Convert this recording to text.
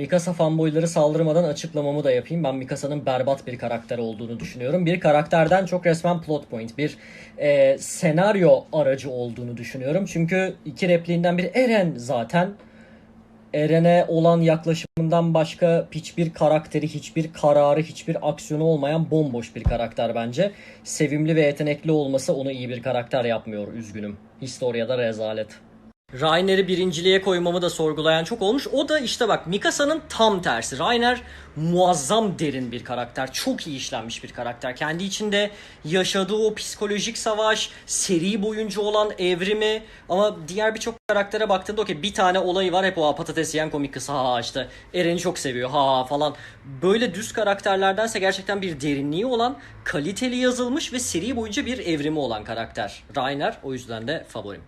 Mikasa fanboyları saldırmadan açıklamamı da yapayım. Ben Mikasa'nın berbat bir karakter olduğunu düşünüyorum. Bir karakterden çok resmen plot point, bir e, senaryo aracı olduğunu düşünüyorum. Çünkü iki repliğinden biri Eren zaten. Eren'e olan yaklaşımından başka hiçbir karakteri, hiçbir kararı, hiçbir aksiyonu olmayan bomboş bir karakter bence. Sevimli ve yetenekli olması onu iyi bir karakter yapmıyor, üzgünüm. Historia'da rezalet. Rainer'i birinciliğe koymamı da sorgulayan çok olmuş. O da işte bak Mikasa'nın tam tersi. Rainer muazzam derin bir karakter. Çok iyi işlenmiş bir karakter. Kendi içinde yaşadığı o psikolojik savaş, seri boyunca olan evrimi ama diğer birçok karaktere baktığında okey bir tane olayı var hep o "Aa, patates yiyen komik kız ha işte Eren'i çok seviyor ha ha falan. Böyle düz karakterlerdense gerçekten bir derinliği olan, kaliteli yazılmış ve seri boyunca bir evrimi olan karakter. Rainer o yüzden de favorim.